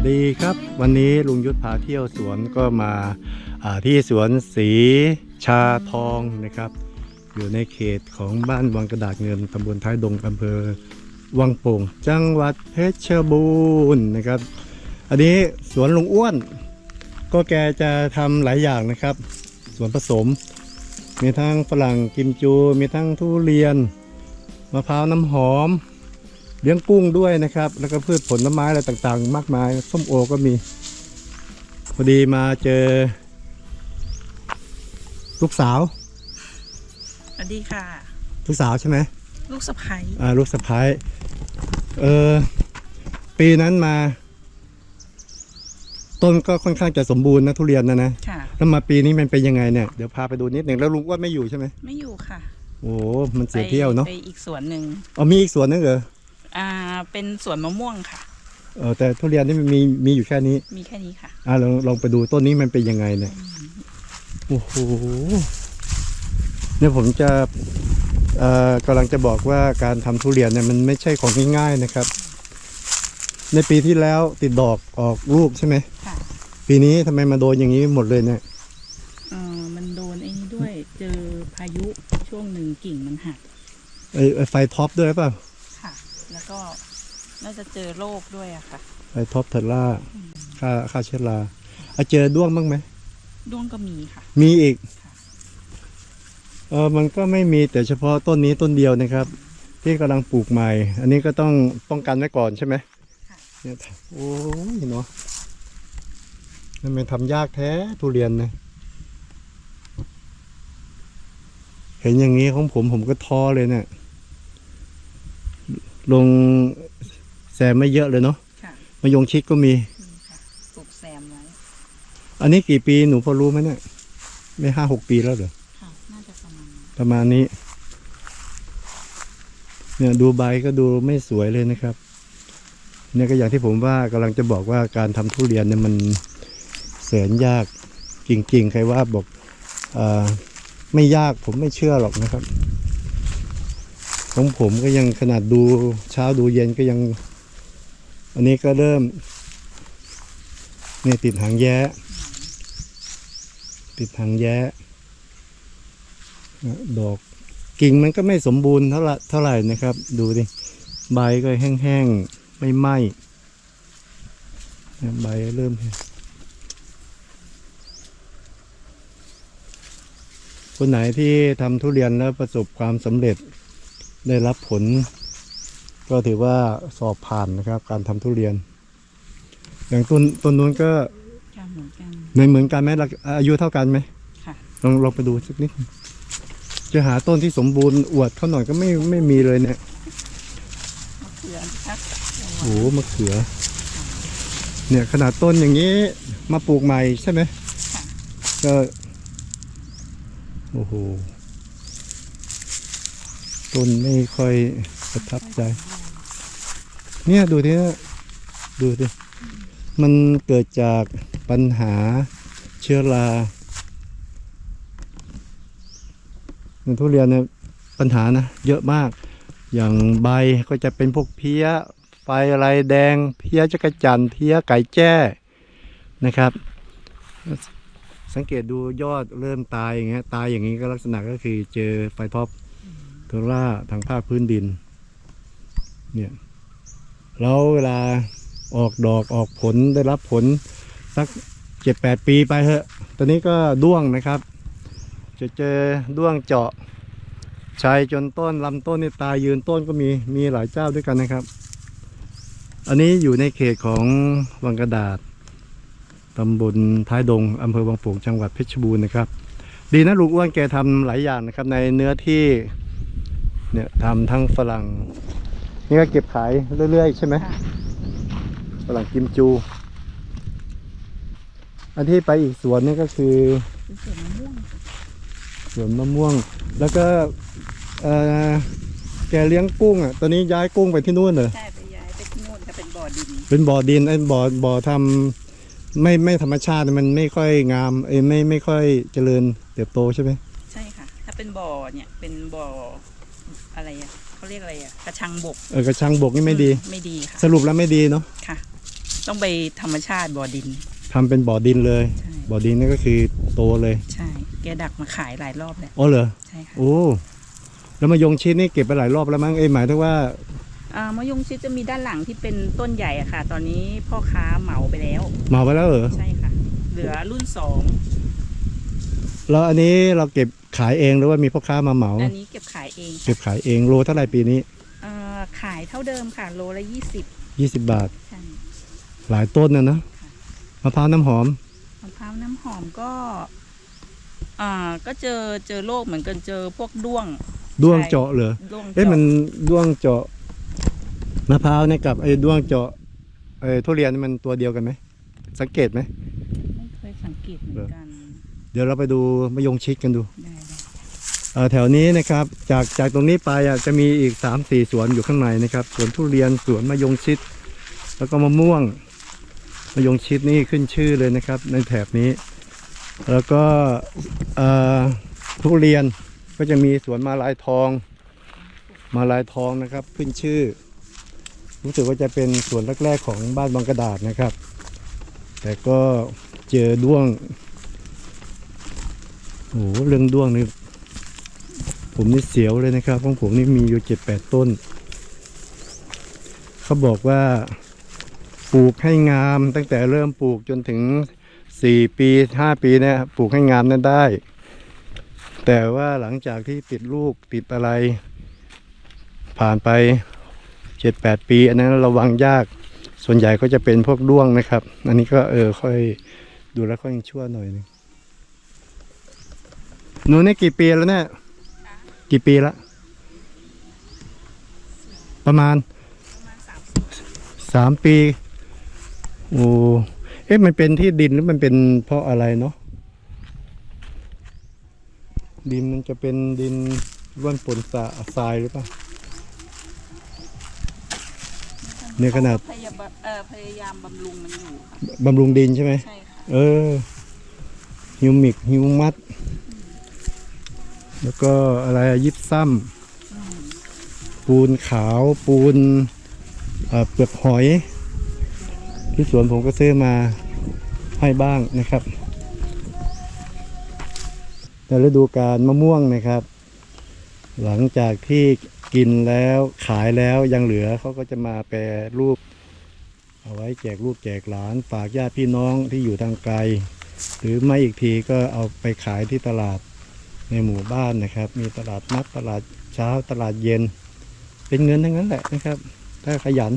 วัสดีครับ วันนี้ลุงยุทธพาเที่ยวสวนก็มาาที่สวนสีชาทองนะครับ อยู่ในเขตของบ้านวังกระดาษเงินตำบลท้ายดงอำเภอวังโป่งจังหวัดเพชรบูรณ์นะครับ อันนี้สวนลุงอ้วน ก็แกจะทำหลายอย่างนะครับ สวนผสม มีทั้งฝรั่งกิมจู มีทั้งทุเรียนมะพร้าวน้ำหอม เลี้ยงกุ้งด้วยนะครับ แล้วก็พืชผลไม้อะไรต่างๆ มากมาย ส้มโอก็มี พอดีมาเจอ ลูกสาว สวัสดีค่ะ ลูกสาวใช่ไหม ลูกสะใภ้อ่า ลูกสะพ้าย เออ ปีนั้นมา ต้นก็ค่อนข้างจะสมบูรณ์นะทุเรียนนะนะ ค่ะ แล้วมาปีนี้มันเป็นยังไงเนี่ย เดี๋ยวพาไปดูนิดหนึ่งแล้วลุงอ้ว่าไม่อยู่ใช่ไหม ไม่อยู่ค่ะ โอ้ มันเสียเที่ยวเนาะ ไปอีกสวนหนึ่ง เอามีอีกสวนนึงเหรอ อ่าเป็นสวนมะม่วงค่ะเออแต่ทุเรียนนี่มันมีมีอยู่แค่นี้ มีแค่นี้ค่ะ อ่าลองลองไปดูต้นนี้มันเป็นยังไงเนี่ยโอ้โหเนี่ยผมจะเอ่อกำลังจะบอกว่าการทำทุเรียนเนี่ยมันไม่ใช่ของง่ายๆนะครับ ในปีที่แล้วติดดอกออกลูกใช่ไหมค่ะปีนี้ทำไมมาโดนอย่างนี้หมดเลยเนี่ยเออมันโดนไอ้นี้ด้วย เจอพายุช่วงหนึ่งกิ่งมันหักไอ้ไอ้ไฟท็อปด้วยเปล่าค่ะ แล้วก็น่าจะเจอโรคด้วยอะค่ะไฟท็อปเทอร่าค่าค่าเชื้อราอะเจอด้วงบ้างไหมด้วงก็มีค่ะ มีอีกค่ะเออมันก็ไม่มีแต่เฉพาะต้นนี้ต้นเดียวนะครับ ที่กำลังปลูกใหม่ อันนี้ก็ต้องป้องกันไว้ก่อนใช่ไหมค่ะเนี่ยโอ้ยเนาะมันเป็นทำยากแท้ทุเรียนนะเห็นอย่างนี้ของผมผมก็ท้อเลยเนี่ย ลงแซมไม่เยอะเลยเนาะค่ะมายงชิดก็มีมีค่ะปลูกแซมไว้อันนี้กี่ปีหนูพอรู้ไหมเนี่ย ไม่ห้าหกปีแล้วเหรอ ค่ะน่าจะประมาณนั้นประมาณนี้ เนี่ยดูใบก็ดูไม่สวยเลยนะครับ เนี่ยก็อย่างที่ผมว่ากำลังจะบอกว่าการทำทุเรียนเนี่ยมันแสนยากจริงๆ ใครว่าบอกอาไม่ยากผมไม่เชื่อหรอกนะครับ ของผมก็ยังขนาดดูเช้าดูเย็นก็ยัง อันนี้ก็เริ่มเนี่ยติดหางแย้ ติดหางแย้อ่ดอกกิ่งมันก็ไม่สมบูรณ์เท่าไหร่เท่าไหร่นะครับ ดูดิใบก็แห้งๆไม่ไหม้ใบเริ่มคนไหนที่ทำทุเรียนแล้วประสบความสำเร็จ ได้รับผล ก็ถือว่าสอบผ่านนะครับ การทำทุเรียน อย่างต้นต้นนู้นก็ค่ะเหมือนกันเหมือนเหมือนกันไหมล่ะอายุเท่ากันไหมค่ะลองลองไปดูสักนิดจะหาต้นที่สมบูรณ์อวดเขาหน่อยก็ไม่ไม่มีเลยเนี่ยมะเขือครับโอ้โหมะเขือ เนี่ยขนาดต้นอย่างนี้มาปลูกใหม่ใช่ไหมค่ะก็โอ้โห ต้นไม่ค่อยประทับใจ เนี่ยดูดิดูดิ มันเกิดจากปัญหาเชื้อราในทุเรียนเนี่ยปัญหานะ เยอะมาก อย่างใบก็จะเป็นพวกเพี้ย ไฟอะไรแดง เพี้ยจักรจันเพี้ยไก่แจ้นะครับ สังเกตดูยอดเริ่มตายอย่างเงี้ย ตายอย่างนี้ก็ลักษณะก็คือเจอไฟท็อ โทล่าทางภาคพื้นดิน เนี่ยแล้วเวลาออกดอกออกผลได้รับผลสักเจ็ดแปดปีไปเถอะ ตอนนี้ก็ด้วงนะครับ จะเจอด้วงเจาะชัยจนต้นลำต้นนี่ตายยืนต้นก็มีมีหลายเจ้าด้วยกันนะครับ อันนี้อยู่ในเขตของวังกระดาษตำบลท้ายดงอำเภอวังโป่งจังหวัดเพชรบูรณ์นะครับ ดีนะลุงอ้วนแกทำหลายอย่างนะครับในเนื้อที่ เนี่ยทำทั้งฝรั่ง นี่ก็เก็บขายเรื่อย ๆ ใช่ไหมค่ะฝรั่งกิมจู อันที่ไปอีกสวนนี่ก็คือเป็นสวนมะม่วงค่ะสวนมะม่วง แล้วก็เอ่อแกเลี้ยงกุ้งอะตอนนี้ย้ายกุ้งไปที่นู่นเหรอใช่ไปย้ายไปที่นู่นจะเป็นบ่อดิน เป็นบ่อดินไอ้บ่อบ่อทำไม่ไม่ธรรมชาติมันไม่ค่อยงามเอ้ยไม่ไม่ค่อยเจริญเติบโตใช่ไหมใช่ค่ะ ถ้าเป็นบ่อเนี่ยเป็นบ่อ อะไรอะเขาเรียกอะไรอะกระชังบกเออกระชังบกนี่ไม่ดี ไม่ดีค่ะสรุปแล้วไม่ดีเนาะค่ะ ต้องไปธรรมชาติบ่อดินทำเป็นบ่อดินเลย ใช่ บ่อดินนี่ก็คือโตเลยใช่ แกดักมาขายหลายรอบแล้วอ๋อเหรอใช่ค่ะโอ้แล้วมายงชิดนี่เก็บไปหลายรอบแล้วมั้งเอ้ยหมายถึงว่าอ่ามะยงชิดจะมีด้านหลังที่เป็นต้นใหญ่อะค่ะ ตอนนี้พ่อค้าเหมาไปแล้ว เหมาไปแล้วเหรอใช่ค่ะ เหลือรุ่นสอง แล้วอันนี้เราเก็บขายเองหรือว่ามีพ่อค้ามาเหมาอันนี้เก็บขายเองเก็บขายเองโลเท่าไหร่ปีนี้เอ่อขายเท่าเดิมค่ะ โลละยี่สิบ20บาท ใช่หลายต้นนะเนอะค่ะมะพร้าวน้ำหอมมะพร้าวน้ำหอมก็อ่าก็เจอเจอโรคเหมือนกันเจอพวกด้วงด้วงใช่เจาะเหรอด้วงเอ๊ะจาะมันด้วงเจาะมะพร้าวเนี่ยกับไอ้ด้วงเจาะไอ้ทุเรียนนี่มันตัวเดียวกันไหมสังเกตไหมไม่เคยสังเกตเหมือนกัน เดี๋ยวเราไปดูมะยงชิดกันดูได้ได้เอ่อแถวนี้นะครับจากจากตรงนี้ไปอะจะมีอีก3ามสี่สวนอยู่ข้างในนะครับสวนทุเรียนสวนมะยงชิด แล้วก็มะม่วงมะยงชิดนี่ขึ้นชื่อเลยนะครับ ในแถบนี้ แล้วก็เอ่อทุเรียนก็จะมีสวนมาลายทอง มาลายทองนะครับขึ้นชื่อ รู้สึกว่าจะเป็นสวนแรกๆของบ้านบางกระดาษนะครับ แต่ก็เจอด้วง โอ้โหเรื่องด้วงนี่ผมนี่เสียวเลยนะครับของผมนี่มีอยู่เจ็ดแปดต้น เขาบอกว่าปลูกให้งามตั้งแต่เริ่มปลูกจนถึงสี่ปีห้าปีเนี่ยปลูกให้งามนั้นได้ แต่ว่าหลังจากที่ติดลูกติดอะไร ผ่านไปเจ็ดแปดปี อันนั้นระวังยาก ส่วนใหญ่ก็จะเป็นพวกด้วงนะครับ อันนี้ก็เออค่อยดูแล้วก็ยังชั่วหน่อยนึง หนูนี่กี่ปีแล้วเนี่ย กี่ปีละ ประมาณประมาณสามสามปี โอ้ เอ๊ะ มันเป็นที่ดินหรือมันเป็นเพราะอะไรเนาะ ดินมันจะเป็นดินร่วนปนสะทรายหรือเปล่า เนี่ยขนาด พยาบาเอ่อพยายามบำรุงมันอยู่ค่ะบำรุงดินใช่ไหม ใช่ค่ะ เออ ฮิวมิก ฮิวมัส แล้วก็อะไรยิบซ้ำปูนขาวปูนเปลือกหอย ที่สวนผมก็ซื้อมาให้บ้างนะครับแต่ฤดูการมะม่วงนะครับ หลังจากที่กินแล้วขายแล้วยังเหลือเขาก็จะมาแปรรูป เอาไว้แจกลูกแจกหลานฝากญาติพี่น้องที่อยู่ทางไกล หรือไม่อีกทีก็เอาไปขายที่ตลาด ในหมู่บ้านนะครับ มีตลาดนัดตลาดเช้าตลาดเย็น เป็นเงินทั้งนั้นแหละนะครับ ถ้าขยัน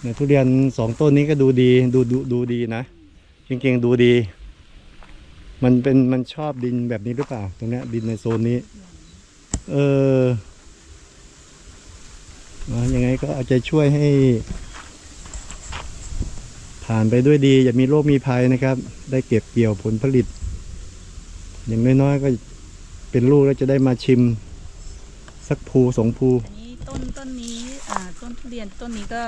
เนี่ยทุเรียนสองต้นนี้ก็ดูดีดูดูดูดีนะจริงๆดูดี มันเป็นมันชอบดินแบบนี้หรือเปล่า ตรงเนี้ยดินในโซนนี้ เอออ่ายังไงก็อาใจะช่วยให้ ผ่านไปด้วยดี อย่ามีโรคมีภัยนะครับ ได้เก็บเกี่ยวผลผลิต อย่างน้อยๆก็เป็นลูกแล้วจะได้มาชิม สักภูสองภูอันนี้ต้นต้นนี้อ่าต้นทุเรียนต้นนี้ก็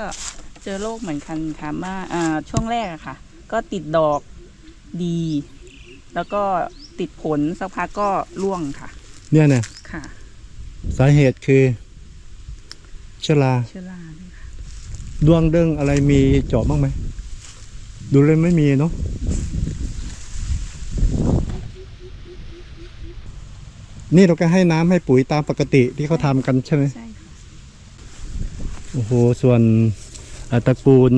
เจอโรคเหมือนกันค่ะมาอ่าช่วงแรกอะค่ะ ก็ติดดอกดี แล้วก็ติดผลสักพักก็ร่วงค่ะ เนี่ยนะค่ะสาเหตุคือชราเชื้อราด้วยค่ะดวงเด้งอะไรมีเจาะบ้างไหมดูเลยไม่มีเนาะ นี่เราก็ให้น้ำให้ปุ๋ยตามปกติที่เขาทำกันใช่ไหมใช่ค่ะโอ้โหส่วนอ่าตระกูล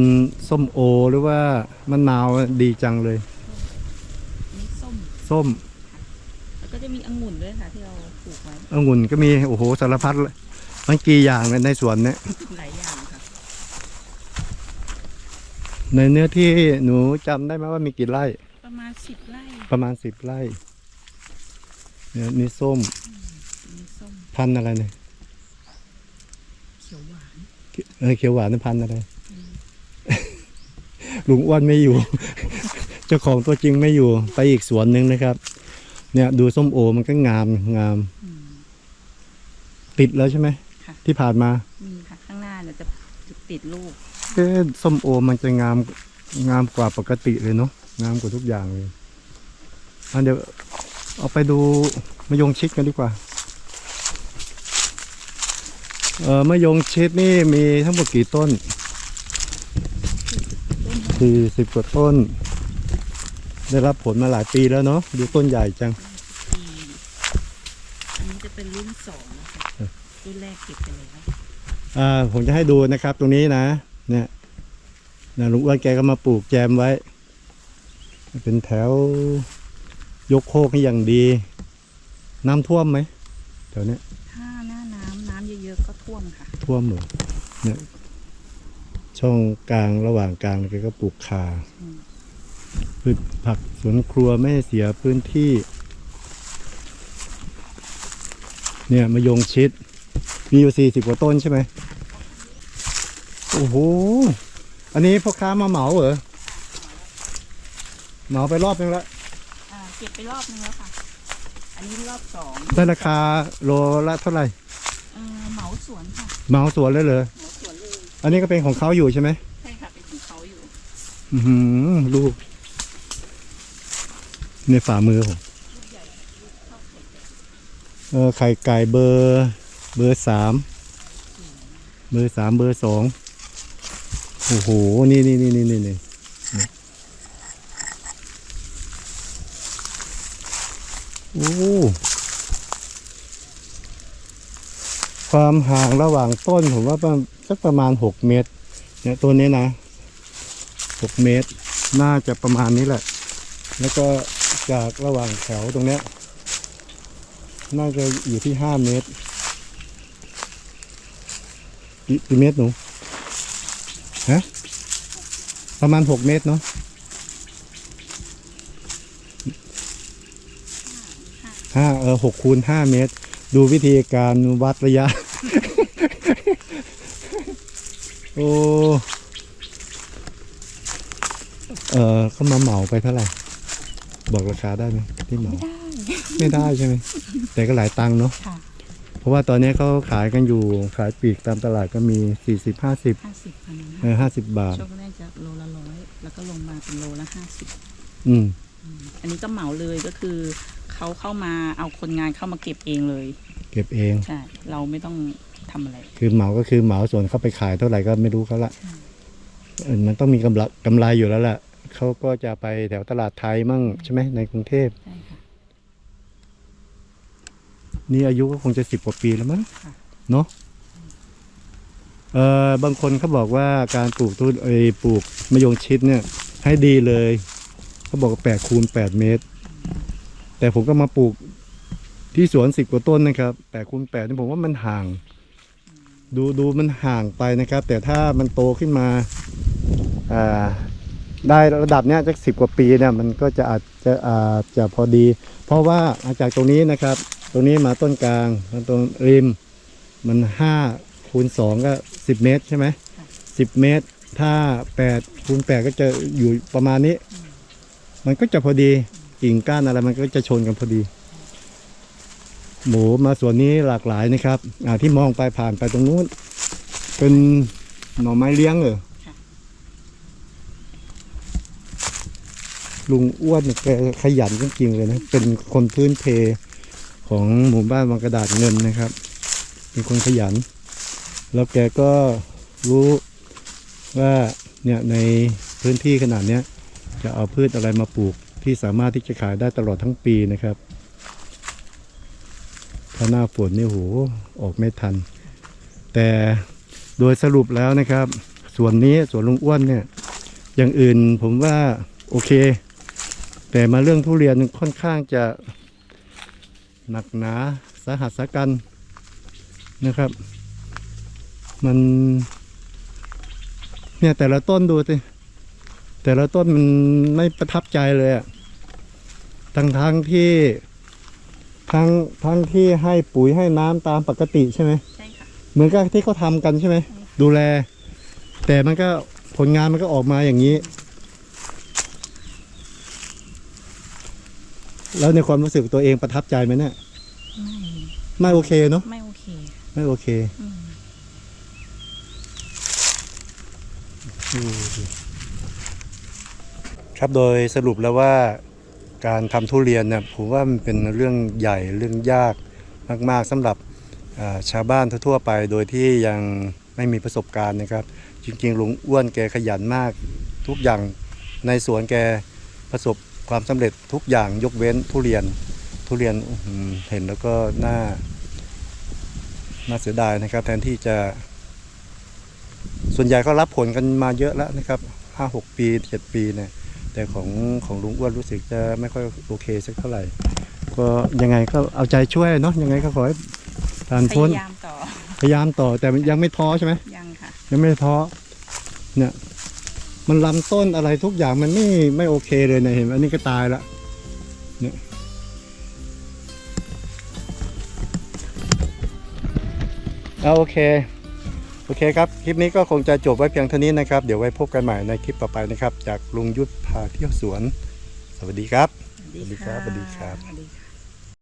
ส้มโอหรือว่ามะนาวดีจังเลย อันนี้ส้ม ส้มแล้วก็จะมีองุ่นด้วยค่ะที่เราปลูกไว้องุ่นก็มีโอ้โหสารพัดเลยมันกี่อย่างเลยในสวนเนี้ยหลายอย่างค่ะ ในเนื้อที่หนูจำได้ไหมว่ามีกี่ไร่ ประมาณสิบไร่ประมาณสิบไร่เนี่ยนี่ส้มอันนี้ส้มพันธุ์อะไรเนี่ยเขียวหวานเออเขียวหวานนี่พันธุ์อะไรลุงอ้วนไม่อยู่ เจ้าของตัวจริงไม่อยู่ ไปอีกสวนหนึ่งนะครับ เนี่ย ดูส้มโอมันก็งามงามอืมติดแล้วใช่ไหมค่ะที่ผ่านมามีค่ะข้างหน้าเนี่ยจะจะติดลูกเอ๊ะส้มโอมันจะงามงามกว่าปกติเลยเนาะงามกว่าทุกอย่างเลยอันเดี๋ยว เอาไปดูมะยงชิดกันดีกว่า เออมะยงชิดนี่มีทั้งหมดกี่ต้นตสี่สิบกว่าต้น ได้รับผลมาหลายปีแล้วเนาะ ดูต้นใหญ่จังปีอันนี้จะเป็นรุ่นสองนะคะรุ่นแรกเก็บไปแล้วอ่า ผมจะให้ดูนะครับตรงนี้นะ เนี่ยนะลุงอ้วนแกก็มาปลูกแจมไว้ เป็นแถว ยกโคกให้อย่างดี น้ำท่วมไหมแถวเนี้ยถ้าหน้าน้ำน้ำเยอะๆก็ท่วมค่ะ ท่วมเหรอเนี่ยช่องกลางระหว่างกลางแกก็ปลูกคาอืมพืชผักสวนครัวไม่ให้เสียพื้นที่ เนี่ยมะยงชิด มีอยู่สี่สิบกว่าต้นใช่ไหมโอ้โห อันนี้พ่อค้ามาเหมาเหรอ เหมาไปรอบนึงแล้วอ่า เก็บไปรอบนึงแล้วค่ะ อันนี้รอบสองได้ราคาโลละเท่าไหร่เอ่อเหมาสวนค่ะเหมาสวนเลยเหรอเหมาสวนเลย อันนี้ก็เป็นของเขาอยู่ใช่ไหมใช่ค่ะเป็นของเขาอยู่ อือหือลูกในฝ่ามือผมเออไข่ไก่เบอร์ เบอร์สามเบอร์สามเบอร์สองโอ้โหนี่นี่นี่นี่นี่ โอ้ความห่างระหว่างต้นผมว่าประมาณสักประมาณหกเมตร เนี่ยตัวนี้นะหกเมตร น่าจะประมาณนี้แหละ แล้วก็จากระหว่างแถวตรงเนี้ย น่าจะอยู่ที่ห้าเมตรกี่เมตรหนูฮะประมาณหกเมตรเนาะ ห้าเออหกคูณห้าเมตร ดูวิธีการวัดระยะ โอ้ เออเขามาเหมาไปเท่าไหร่ บอกราคาได้ไหมที่เหมา ไม่ได้ ไม่ได้ใช่ไหม แต่ก็หลายตังค์เนาะ ค่ะเพราะว่าตอนนี้เขาขายกันอยู่ขายปลีกตามตลาดก็มีสี่สิบห้าสิบห้าสิบพันนะเออห้าสิบบาท ช่วงแรกจะโลละร้อยแล้วก็ลงมาเป็นโลละห้าสิบอืม อันนี้ก็เหมาเลยก็คือ เขาเข้ามาเอาคนงานเข้ามาเก็บเองเลย เก็บเอง ใช่ เราไม่ต้องทำอะไร คือเหมาก็คือเหมาส่วนเขาไปขายเท่าไหร่ก็ไม่รู้เขาละเออมันต้องมีกำไรกำไรอยู่แล้วแหละเขาก็จะไปแถวตลาดไทยมั่งใช่ไหมในกรุงเทพ ใช่ค่ะ นี่อายุก็คงจะสิบกว่าปีแล้วมั้งค่ะ เนาะเออบางคนเขาบอกว่าการปลูกทุเอยปลูกมะยงชิดเนี่ย ให้ดีเลยเขาบอกแปดคูณแปดเมตร แต่ผมก็มาปลูกที่สวนสิบกว่าต้นนะครับแปดคูณแปดนี่ผมว่ามันห่าง ดูดูมันห่างไปนะครับ แต่ถ้ามันโตขึ้นมาอ่าได้ระดับเนี้ยจากสิบกว่าปีเนี่ยมันก็จะอาจจะอาจจะพอดี เพราะว่าาจากตรงนี้นะครับ ตรงนี้มาต้นกลางแล้วตรงริม มันห้าคูณสองก็สิบเมตรใช่ไหมสิบเมตร ถ้าแปดคูณแปดก็จะอยู่ประมาณนี้ มันก็จะพอดี กิ่งก้านอะไรมันก็จะชนกันพอดี หมูมาส่วนนี้หลากหลายนะครับอ่าที่มองไปผ่านไปตรงนู้น เป็นหน่อไม้เลี้ยงเหรอค่ะลุงอ้วนเนี่ยแกขยันจริงๆเลยนะ เป็นคนพื้นเพของหมู่บ้านวังกระดาษเงินนะครับ เป็นคนขยัน แล้วแกก็รู้ว่าเนี่ยในพื้นที่ขนาดเนี้ยจะเอาพืชอะไรมาปลูก ที่สามารถที่จะขายได้ตลอดทั้งปีนะครับ ถ้าหน้าฝนนี่โหออกไม่ทัน แต่โดยสรุปแล้วนะครับ ส่วนนี้ส่วนลุงอ้วนเนี่ย อย่างอื่นผมว่าโอเค แต่มาเรื่องทุเรียนค่อนข้างจะหนักหนาสาหัสสากันนะครับ มัน เนี่ยแต่ละต้นดูสิ แต่ละต้นมันไม่ประทับใจเลยอะทั้งทั้งที่ทั้งทั้งที่ให้ปุ๋ยให้น้ำตามปกติใช่ไหมใช่ค่ะเหมือนกับที่เขาทำกันใช่ไหมดูแล แต่มันก็ผลงานมันก็ออกมาอย่างนี้ แล้วในความรู้สึกตัวเองประทับใจไหมเนี่ยไม่ไม่โอเคเนาะไม่โอเค ไม่โอเคอืม ครับโดยสรุปแล้วว่าการทำทุเรียนเนี่ยผมว่ามันเป็นเรื่องใหญ่เรื่องยากมาก ๆสำหรับชาวบ้านทั่วๆไป โดยที่ยังไม่มีประสบการณ์นะครับ จริงๆลุงอ้วนแกขยันมาก ทุกอย่างในสวนแกประสบความสำเร็จทุกอย่างยกเว้นทุเรียนทุเรียนเห็นแล้วก็น่าน่าเสียดายนะครับ แทนที่จะ ส่วนใหญ่ก็รับผลกันมาเยอะแล้วนะครับห้าหกปีเจ็ดปีเนี่ย แต่ของของลุงอ้วนรู้สึกจะไม่ค่อยโอเคสักเท่าไหร่ ก็ยังไงก็เอาใจช่วยเนาะยังไงก็ขอให้ผ่านพพ้นยายามต่อพยายามต่อแต่มันยังไม่ท้อใช่ไหมยังค่ะยังไม่ท้อเนี่ยมันลำต้นอะไรทุกอย่างมันไม่ไม่โอเคเลยเนี่ยเห็นไหมอันนี้ก็ตายละเนี่ยเอาโอเค โอเคครับ คลิปนี้ก็คงจะจบไว้เพียงเท่านี้นะครับ เดี๋ยวไว้พบกันใหม่ในคลิปต่อไปนะครับ จากลุงยุทธพาเที่ยวสวน สวัสดีครับ สวัสดีสวัสดีครับ สวัสดีค่ะ